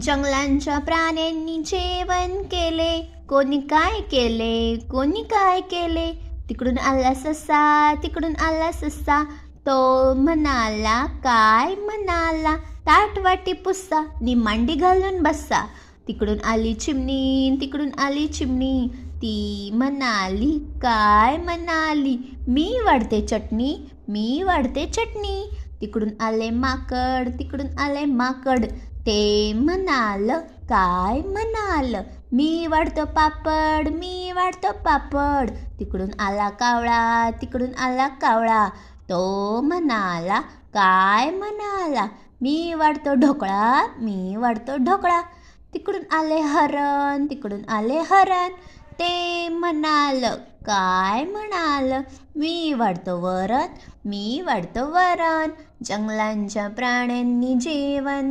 जंगलांच्या प्राण्यांनी जेवण केले. कोणी काय केले? कोणी काय केले? तिकडून आला ससा तिकडून आला ससा. तो म्हणाला काय म्हणाला? ताट वाटी पुस्सा नि मांडी घालून बसा. तिकडून आली चिमणी तिकडून आली चिमणी. ती म्हणाली काय म्हणाली? मी वाढते चटणी मी वाढते चटणी. तिकडून आले माकड तिकडून आले माकड. ते म्हणाल काय म्हणाल? मी वाढतो पापड मी वाढतो पापड. तिकडून आला कावळा तिकडून आला कावळा. तो म्हणाला काय म्हणाला? मी वाढतो ढोकळा मी वाढतो ढोकळा. तिकडून आले हरण तिकडून आले हरण. ते म्हणाल काय म्हणाल? मी वाढतो वरण मी वाढतो वरण जंगलांच्या प्राण्यांनी जेवण